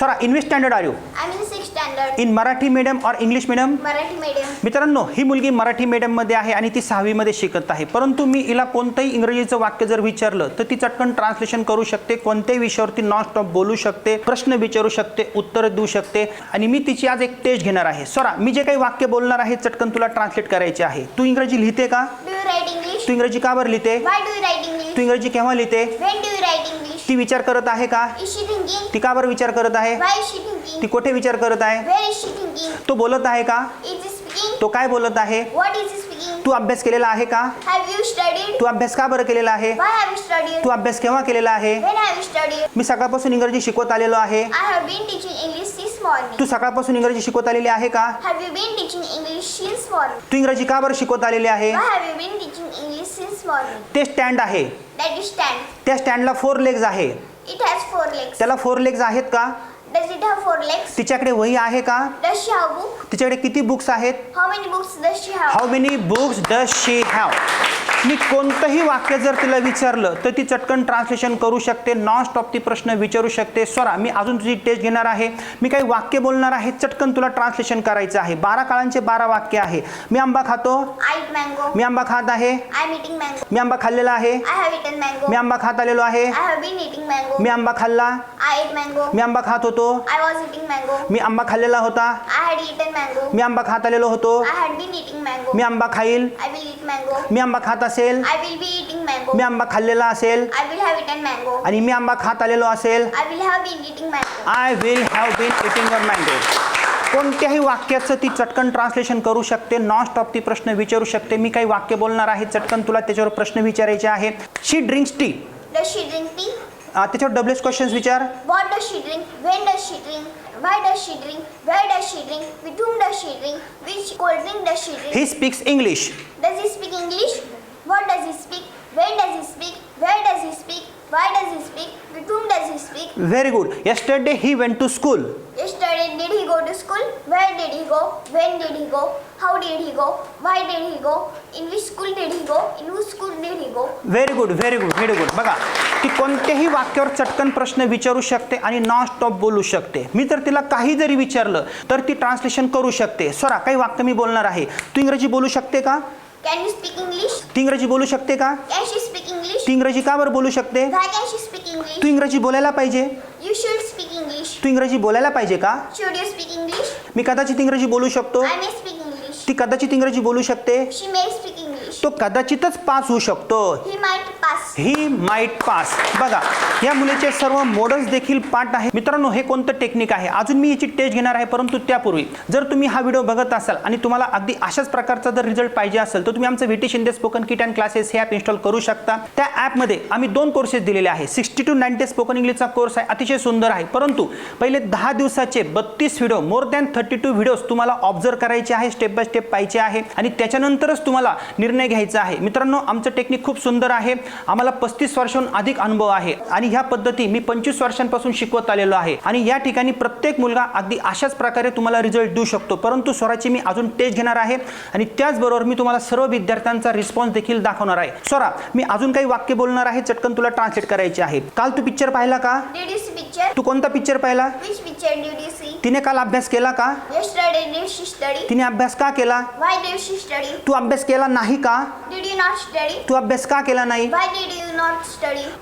Zorah in which standard are you sixth standard. In Marathi medium और English medium medium. मित्रांनो ही मुलगी मराठी मीडियममध्ये आहे आणि ती सहावीमध्ये शिकत आहे. परंतु मी हिला कोणतंही इंग्रजीचं वाक्य जर विचारलं तर ती चटकन ट्रान्सलेशन करू शकते कोणत्याही विषयावरती नॉन स्टॉप बोलू शकते प्रश्न विचारू शकते उत्तर देऊ शकते. आणि मी तिची आज एक टेस्ट घेणार आहे. सोरा मी जे काही वाक्य बोलणार आहे चटकन तुला ट्रान्सलेट करायचे आहे. तू इंग्रजी लिहिते का? तू इंग्रजी का बरं लिहिते? तू इंग्रजी केव्हा लिहिते? ती विचार करत आहे का? ती का बरं विचार करत आहे? ती कुठे विचार करत आहे? तो बोलत आहे का? तो काय बोलत आहे? तू अभ्यास केलेला आहे का? तू अभ्यास का बरं केलेला आहे? तू अभ्यास केव्हा केलेला आहे? मी सकाळपासून इंग्रजी शिकवत आलेलो आहे. तू सकाळपासून इंग्रजी शिकवत आलेली आहे का? तू इंग्रजी का बरं शिकवत आलेली आहे? ते स्टँड आहे. त्या स्टँड ला फोर लेग्स आहे. इट हॅज फोर लेग्स त्याला फोर लेग्स आहेत का? Does it have four legs तिच्याकडे वही आहे का? डज शी हॅव तिच्याकडे किती बुक्स आहेत? How many books does she have how many books does she have मी कोणतंही वाक्य जर तिला विचारलं तर ती चटकन ट्रान्सलेशन करू शकते नॉन स्टॉप ती प्रश्न विचारू शकते स्वरा मी अजून तुझी टेस्ट घेणार आहे मी काही वाक्य बोलणार आहे चटकन तुला ट्रान्सलेशन करायचं आहे बारा काळांचे बारा वाक्य आहे मी आंबा खातो. मी आंबा खात आहे. मी आंबा खाल्लेला आहे. मी आंबा खात आलेलो आहे. मी आंबा खाल्ला. मी आंबा खात होतो. मी आंबा खाल्लेला होता. मी आंबा खात आलेलो होतो. मी आंबा खाईल. मी आंबा खात असेल? मी आंबा खाल्लेला असेल? आय मी आंबा खात आलेलो असेल? I will have I way have waiting वर मँडेज कोणतेही वाक्य असतं ती चटकन ट्रान्सलेशन करू शकते नॉन स्टॉप ती प्रश्न विचारू शकते. मी काही वाक्य बोलणार आहे चटकन तुला त्याच्यावर प्रश्न विचारायचे आहे. शी ड्रिंक्स ती ड्रिंक ती त्याच्यावर डब्ल्यू क्वेश्चन्स विचार. वान डॅ she drink whey dash English What does he speak? When does he speak? Where does he speak? Why does he speak? With whom does he speak? Very good yesterday he went to school Yesterday, did he go to school? Where did he go? When did he go? How did he go? Why did he go? In which school did he go? In whose school did he go? Very good very good very good बघा ती कोणत्याही वाक्यावर चटकन प्रश्न विचारू शकते आणि non stop बोलू शकते मी जर तिला काही जरी विचारलं तर ती ट्रान्सलेशन करू शकते स्वरा काही वाक्य मी बोलणार आहे तू इंग्रजी बोलू शकते का Can you speak English? ती इंग्रजी बोलू शकते का Can she speak English? ती इंग्रजी का बरं बोलू शकते Why can she speak English? तू इंग्रजी बोलायला पाहिजे You should speak English. तू इंग्रजी बोलायला पाहिजे का Should you speak English? मी कदाचित इंग्रजी बोलू शकतो I may speak English. ती कदाचित इंग्रजी बोलू शकते She may speak English. तो कदाचितच पास होऊ शकतो He ही माइट पास बघा या मुलीचे सर्व मॉडेल्स देखील पाठ आहे मित्रांनो हे कोणतं टेक्निक आहे? अजून मी याची टेस्ट घेणार आहे परंतु त्यापूर्वी जर तुम्ही हा व्हिडिओ बघत असाल आणि तुम्हाला अगदी अशाच प्रकारचा जर रिझल्ट पाहिजे असेल तर तुम्ही आमचं VT Shinde spoken kit and classes हे ॲप इन्स्टॉल करू शकता. त्या ॲपमध्ये आम्ही दोन कोर्सेस दिलेले आहे सिक्स्टी टू नाईन्टी स्पोकन इंग्लिशचा कोर्स आहे अतिशय सुंदर आहे. परंतु पहिले दहा दिवसाचे बत्तीस video more than thirty two videos तुम्हाला ऑब्झर्व करायचे आहे स्टेप बाय स्टेप पाहिजे आहे. आणि त्याच्यानंतरच तुम्हाला निर्णय घ्यायचा आहे. मित्रांनो आमचं टेक्निक खूप सुंदर आहे. आम्हाला पस्तीस वर्षाहून अधिक अनुभव आहे आणि ह्या पद्धती मी पंचवीस वर्षांपासून शिकवत आलेलो आहे आणि या ठिकाणी प्रत्येक मुलगा अगदी अशाच प्रकारे तुम्हाला रिझल्ट देऊ शकतो परंतु स्वराची मी अजून टेस्ट घेणार आहे आणि त्याचबरोबर मी तुम्हाला सर्व विद्यार्थ्यांचा रिस्पॉन्स देखील दाखवणार आहे स्वरा मी अजून काही वाक्य बोलणार आहे चटकन तुला ट्रान्सलेट करायचे आहे काल तू पिक्चर पाहिला का? तू कोणता पिक्चर पाहिला? तिने काल अभ्यास केला का? तिने अभ्यास का केला? तू अभ्यास केला नाही का? तू अभ्यास का केला नाही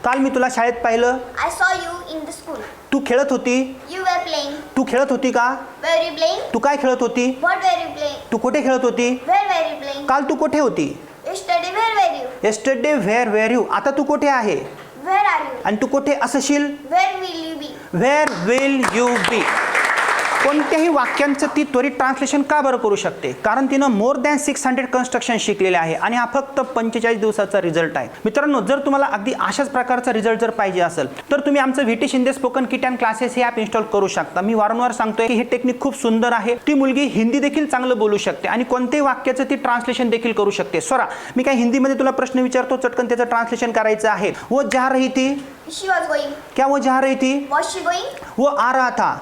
काल मी तुला शाळेत पाहिलं. I saw you in the school तू खेळत होती. यू वेर प्लेंग तू खेळत होती का? वेरी प्लेंग तू काय खेळत होती? व्हॉट वेरी प्लेंग तू कुठे खेळत होती? वेर वेरी प्लेंग काल तू कुठे होती? Yesterday where where you yesterday where where you आता तू कुठे आहे? वेर आर यू आणि तू कुठे असशील? Where will you be where will you be कोणत्याही वाक्यांचं ती त्वरित ट्रान्सलेशन का बरं करू शकते? कारण तिनं more than six hundred construction शिकलेले आहे आणि हा फक्त पंचेचाळीस दिवसाचा रिझल्ट आहे. मित्रांनो जर तुम्हाला अगदी अशाच प्रकारचा रिझल्ट जर पाहिजे असेल तर तुम्ही आमचं VT Shinde spoken kit and classes हे ॲप इन्स्टॉल करू शकता. मी वारंवार सांगतोय की हे टेक्निक खूप सुंदर आहे. ती मुलगी हिंदी देखील चांगलं बोलू शकते आणि कोणत्याही वाक्याचं ती ट्रान्सलेशन देखील करू शकते. स्वरा मी काय हिंदीमध्ये तुला प्रश्न विचारतो चटकन त्याचं ट्रान्सलेशन करायचं आहे. वो जा रही थी. क्या वो जा रही थी? वो आ रहा था.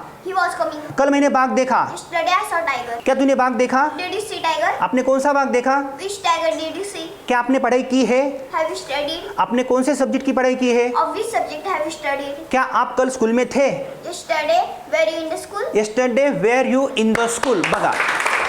कल मैंने बाघ देखा Yesterday I saw tiger. क्या तूने बाघ देखा Did you see tiger? आपने कौन सा बाघ देखा Which tiger did you see? क्या आपने पढ़ाई की है Have you studied? आपने कौन से सब्जेक्ट की पढ़ाई की है Of which subject have you studied? क्या आप कल स्कूल में थे Yesterday, were you in the school? Yesterday where you in the school बघा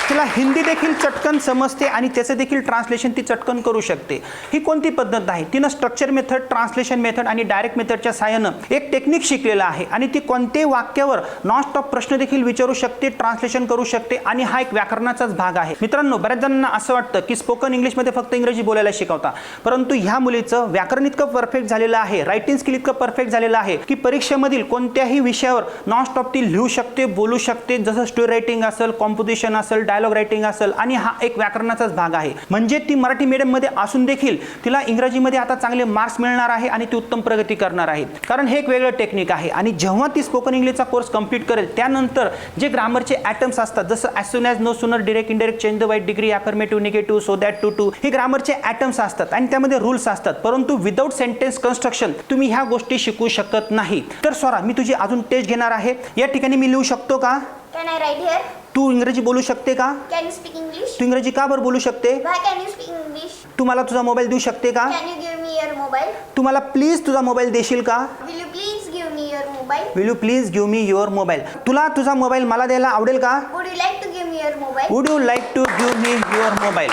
तिला हिंदी देखील चटकन समजते आणि त्याचं देखील ट्रान्सलेशन ती चटकन करू शकते. ही कोणती पद्धत आहे? तिनं स्ट्रक्चर मेथड ट्रान्सलेशन मेथड आणि डायरेक्ट मेथडच्या सहाय्यानं एक टेक्निक शिकलेलं आहे आणि ती कोणत्याही वाक्यावर नॉन स्टॉप प्रश्न देखील विचारू शकते ट्रान्सलेशन करू शकते आणि हा एक व्याकरणाचाच भाग आहे. मित्रांनो बऱ्याच जणांना असं वाटतं की स्पोकन इंग्लिशमध्ये फक्त इंग्रजी बोलायला शिकवता. परंतु ह्या मुलीचं व्याकरण इतकं परफेक्ट झालेलं आहे रायटिंग स्किल इतकं परफेक्ट झालेलं आहे की परीक्षेमधील कोणत्याही विषयावर नॉन स्टॉप ती लिहू शकते बोलू शकते. जसं स्टोरी रायटिंग असेल कॉम्पोजिशन असेल डायलॉग रायटिंग असेल आणि हा एक व्याकरणाचाच भाग आहे. म्हणजे ती मराठी मीडियममध्ये असून देखील तिला इंग्रजीमध्ये आता चांगले मार्क्स मिळणार आहे आणि ती उत्तम प्रगती करणार आहे. कारण हे एक वेगळं टेक्निक आहे आणि जेव्हा ती स्पोकन इंग्लिशचा कोर्स कंप्लीट करेल त्यानंतर जे ग्रामरचे ॲटम्स असतात जसं as soon as no sooner direct indirect change the white degree affirmative negative so that too to हे ग्रामरचे ॲटम्स असतात आणि त्यामध्ये रूल्स असतात. परंतु विदाऊट सेंटेन्स कन्स्ट्रक्शन तुम्ही ह्या गोष्टी शिकू शकत नाही. तर स्वरा मी तुझी अजून टेस्ट घेणार आहे. या ठिकाणी मी लिहू शकतो का? Can I write here? तू इंग्रजी बोलू शकते का Can you speak English? तू इंग्रजी का बरं बोलू शकते can you speak English? तू मला तुझा मोबाईल देऊ शकते का Can you give me your mobile? तू मला प्लीज तुझा मोबाईल देशील का Will you please give me your mobile? Will you please give me your mobile तुला तुझा मोबाईल मला द्यायला आवडेल का Would you like to give me your mobile? Would you like to give me your mobile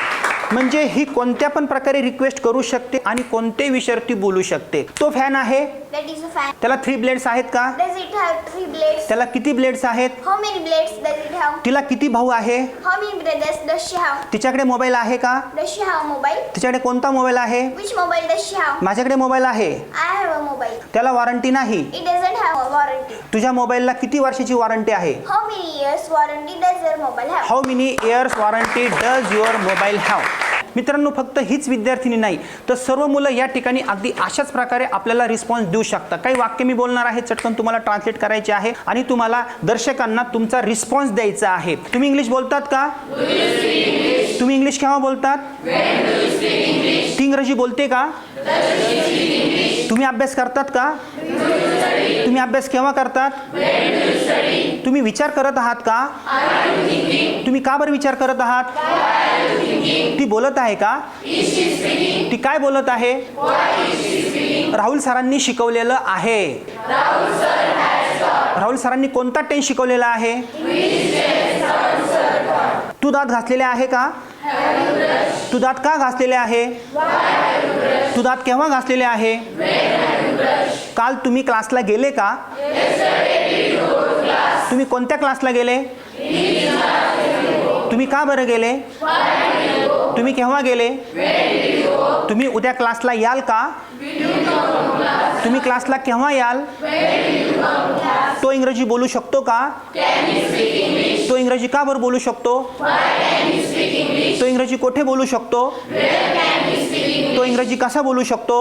म्हणजे ही कोणत्या पण प्रकारे रिक्वेस्ट करू शकते आणि कोणत्याही विषयावर ती बोलू शकते तो फॅन आहे That is a fan. त्याला थ्री ब्लेड्स आहेत का Does it have three blades? त्याला किती ब्लेड्स आहेत How many blades does it have? तिला किती भाऊ आहे How many brothers does she have? तिच्याकडे मोबाईल आहे का Does she have a mobile? तिच्याकडे कोणता मोबाईल आहे Which mobile does she have? माझ्याकडे मोबाईल आहे I have a mobile. त्याला वॉरंटी नाही It doesn't have a warranty. तुझ्या मोबाईलला किती वर्षाची वॉरंटी आहे How many years warranty does your mobile have? How many years warranty does your mobile have मित्रांनो फक्त हीच विद्यार्थिनी नाही तर सर्व मुलं या ठिकाणी अगदी अशाच प्रकारे आपल्याला रिस्पॉन्स देऊ शकतात. काही वाक्य मी बोलणार आहे चटकन तुम्हाला ट्रान्सलेट करायचे आहे आणि तुम्हाला दर्शकांना तुमचा रिस्पॉन्स द्यायचा आहे. तुम्ही इंग्लिश बोलतात का? तुम्ही इंग्लिश केव्हा बोलतात? ती इंग्रजी बोलते का? तुम्ही अभ्यास करतात का? तुम्ही अभ्यास केव्हा करतात? तुम्ही विचार करत आहात का? तुम्ही का बरं विचार करत आहात? ती बोलत आहे का? ती काय बोलत आहे? राहुल सरांनी शिकवलेलं आहे. राहुल सरांनी कोणता टेन्स शिकवलेला आहे? तू दात घासलेले आहे का? तू दात का घासलेले आहे? तू दात केव्हा घासलेले आहे? काल तुम्ही क्लासला गेले का? तुम्ही कोणत्या क्लासला गेले? तुम्ही का बरं गेले? तुम्ही केव्हा गेले? तुम्ही उद्या क्लासला याल का? तुम्ही क्लासला केव्हा याल? तो इंग्रजी बोलू शकतो का? तो इंग्रजी का बरं बोलू शकतो? तो इंग्रजी कोठे बोलू शकतो? तो इंग्रजी कसा बोलू शकतो?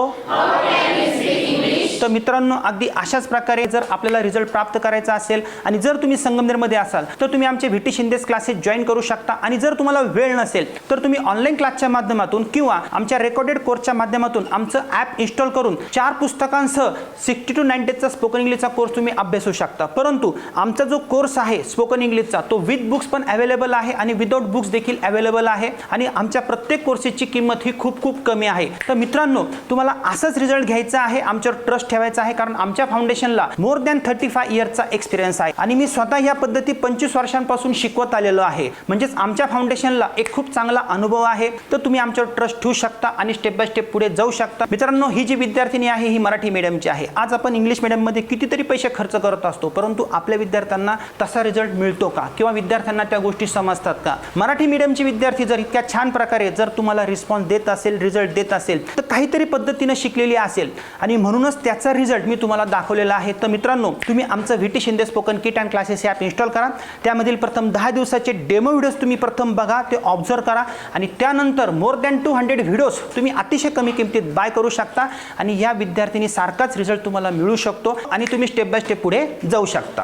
तर मित्रांनो अगदी अशाच प्रकारे जर आपल्याला रिझल्ट प्राप्त करायचा असेल आणि जर तुम्ही संगमनेरमध्ये असाल तर तुम्ही आमचे V T Shinde's classes join करू शकता. आणि जर तुम्हाला वेळ नसेल तर तुम्ही ऑनलाईन क्लासच्या माध्यमातून किंवा आमच्या रेकॉर्डेड कोर्सच्या माध्यमातून आमचं ॲप इन्स्टॉल करून चार पुस्तकांसह सिक्स्टी टू नाईन डेजचा स्पोकन इंग्लिशचा कोर्स तुम्ही अभ्यासू शकता. परंतु आमचा जो कोर्स आहे स्पोकन इंग्लिशचा तो विथ बुक्स पण अवेलेबल आहे आणि विदाऊट बुक्स देखील अवेलेबल आहे आणि आमच्या प्रत्येक कोर्सेसची किंमत ही खूप खूप कमी आहे. तर मित्रांनो तुम्हाला असंच रिझल्ट घ्यायचा आहे आमच्यावर ट्रस्ट ठेवायचा आहे कारण आमच्या फाउंडेशनला मोर दॅन थर्टी फाय इयरचा एक्सपिरियन्स आहे. आणि मी स्वतः या पद्धती पंचवीस वर्षांपासून शिकवत आलेलो आहे. म्हणजेच आमच्या फाउंडेशनला एक खूप चांगला अनुभव आहे. तर तुम्ही आमच्यावर ट्रस्ट ठेवू शकता आणि स्टेप बाय स्टेप पुढे जाऊ शकता. मित्रांनो ही जी विद्यार्थिनी आहे ही मराठी मीडियमची आहे. आज आपण इंग्लिश मीडियममध्ये कितीतरी पैसे खर्च करत असतो परंतु आपल्या विद्यार्थ्यांना तसा रिझल्ट मिळतो का? किंवा विद्यार्थ्यांना त्या गोष्टी समजतात का? मराठी मीडियमचे विद्यार्थी जर इतक्या छान प्रकारे जर तुम्हाला रिस्पॉन्स देत असेल रिझल्ट देत असेल तर काहीतरी पद्धतीनं शिकलेली असेल. आणि म्हणूनच त्याचा रिझल्ट मी तुम्हाला दाखवलेला आहे. तर मित्रांनो तुम्ही आमचं V T Shinde spoken kit and classes हे ॲप इन्स्टॉल करा. त्यामधील प्रथम दहा दिवसाचे डेमो व्हिडिओज तुम्ही प्रथम बघा ते ऑब्झर्व करा. आणि त्यानंतर more than two hundred videos तुम्ही अतिशय कमी किमतीत बाय करू शकता. आणि या विद्यार्थिनी सारखाच रिझल्ट तुम्हाला मिळू शकतो. आणि तुम्ही स्टेप बाय स्टेप पुढे जाऊ शकता.